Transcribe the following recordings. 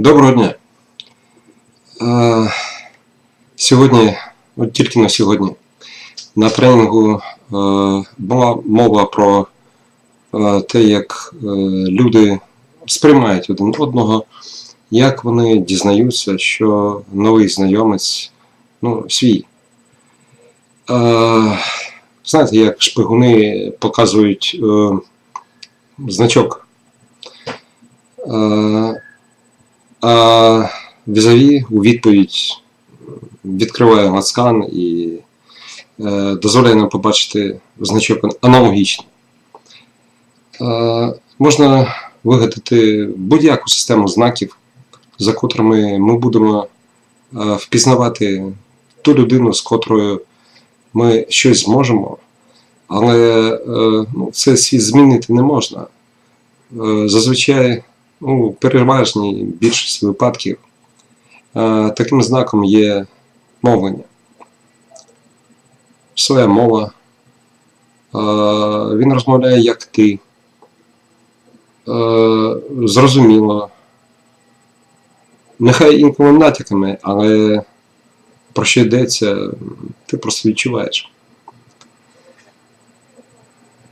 Доброго дня. Е, Сьогодні, от тільки на сьогодні, на тренінгу е, була мова про е, те, як люди сприймають один одного, як вони дізнаються, що новий знайомець ну, свій. Знаєте, як шпигуни показують значок. Е, а візаві у відповідь відкриває лацкан і е, дозволяє нам побачити значок аналогічний. Е, можна вигадати будь-яку систему знаків, за котрими ми будемо е, впізнавати ту людину, з котрою ми щось зможемо, але е, ну, цей світ змінити не можна. Е, зазвичай ну, у переважній більшості випадків е, таким знаком є мовлення. Своя мова. Е, він розмовляє як ти. Е, зрозуміло. Нехай інколи натяками, але про що йдеться, ти просто відчуваєш.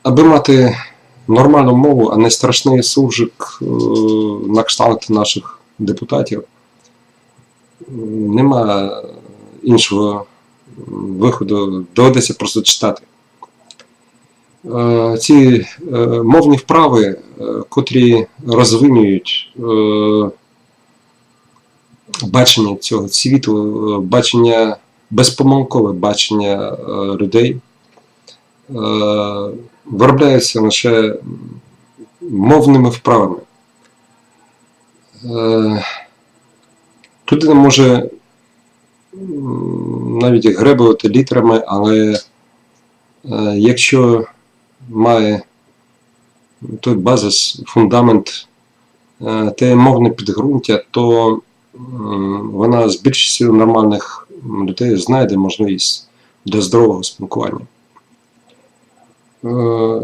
Аби мати нормальну мову, а не страшний суржик е, на кшталт наших депутатів. Нема іншого виходу, доведеться просто читати. Е, Ці е, мовні вправи, котрі розвинюють бачення цього світу, бачення, безпомилкове бачення людей, виробляється лише мовними вправами. Е, Людина може навіть гребувати літерами, але е, якщо має той базис, фундамент, е, те мовне підґрунтя, то вона з більшістю нормальних людей знайде можливість до здорового спілкування. Е,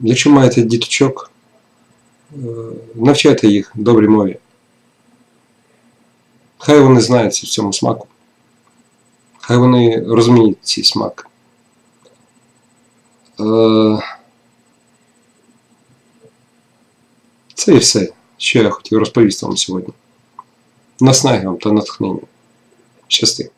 Якщо маєте діточок, е, навчайте їх добрій мові. Хай вони знаються в цьому смаку. Хай вони розуміють цей смак. Е, Це і все, що я хотів розповісти вам сьогодні. Наснаги вам та натхнення. Щасти.